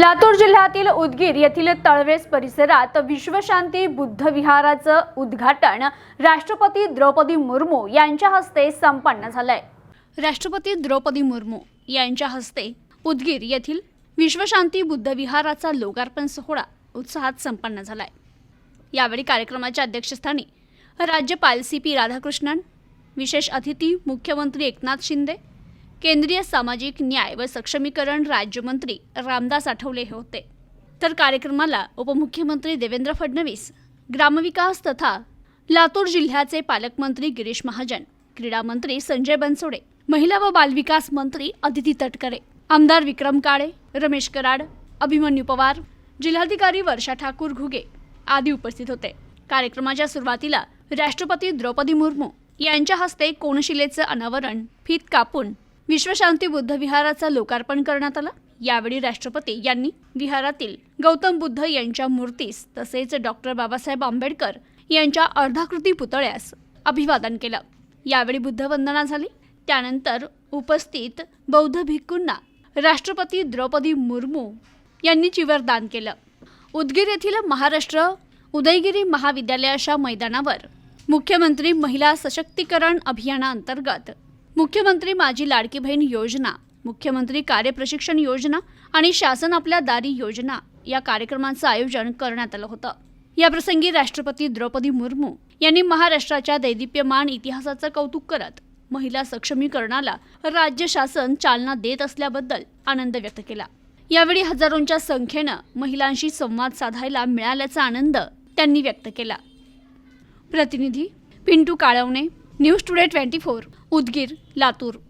लातूर जिल्ह्यातील उदगीर येथील तळवेस परिसरात विश्वशांती बुद्ध विहाराचं उद्घाटन राष्ट्रपती द्रौपदी मुर्मू यांच्या हस्ते संपन्न झालंय. राष्ट्रपती द्रौपदी मुर्मू यांच्या हस्ते उदगीर येथील विश्वशांती बुद्ध विहाराचा लोकार्पण सोहळा उत्साहात संपन्न झालाय. यावेळी कार्यक्रमाच्या अध्यक्षस्थानी राज्यपाल सी पी राधाकृष्णन विशेष अतिथी मुख्यमंत्री एकनाथ शिंदे केंद्रीय सामाजिक न्याय व सक्षमीकरण राज्यमंत्री रामदास आठवले हे होते. तर कार्यक्रमाला उपमुख्यमंत्री देवेंद्र फडणवीस ग्रामविकास तथा लातूर जिल्ह्याचे पालकमंत्री गिरीश महाजन क्रीडा मंत्री संजय बनसोडे महिला व बालविकास मंत्री अदिती तटकरे आमदार विक्रम काळे रमेश कराड अभिमन्यू पवार जिल्हाधिकारी वर्षा ठाकूर घुगे आदी उपस्थित होते. कार्यक्रमाच्या सुरुवातीला राष्ट्रपती द्रौपदी मुर्मू यांच्या हस्ते कोनशिलेचं अनावरण फीत कापून विश्वशांती बुद्ध विहाराचा लोकार्पण करण्यात आलं. यावेळी राष्ट्रपती यांनी विहारातील गौतम बुद्ध यांच्या मूर्तीस तसेच डॉक्टर बाबासाहेब आंबेडकर यांच्या अर्धाकृती पुतळ्यास अभिवादन केलं. यावेळी बुद्धवंदना झाली. त्यानंतर उपस्थित बौद्ध भिक्खूंना राष्ट्रपती द्रौपदी मुर्मू यांनी चिवरदान केलं. उदगीर येथील महाराष्ट्र उदयगिरी महाविद्यालयाच्या मैदानावर मुख्यमंत्री महिला सशक्तीकरण अभियानाअंतर्गत मुख्यमंत्री माझी लाडकी बहीण योजना मुख्यमंत्री कार्यप्रशिक्षण योजना आणि शासन आपल्या दारी योजना या कार्यक्रमांचं आयोजन करण्यात आलं होतं. याप्रसंगी राष्ट्रपती द्रौपदी मुर्मू यांनी महाराष्ट्राच्या दैदिप्यमान इतिहासाचं कौतुक करत महिला सक्षमीकरणाला राज्य शासन चालना देत असल्याबद्दल आनंद व्यक्त केला. यावेळी हजारोंच्या संख्येनं महिलांशी संवाद साधायला मिळाल्याचा आनंद त्यांनी व्यक्त केला. प्रतिनिधी Pintu Kalwane news today twenty four Udgir Latur.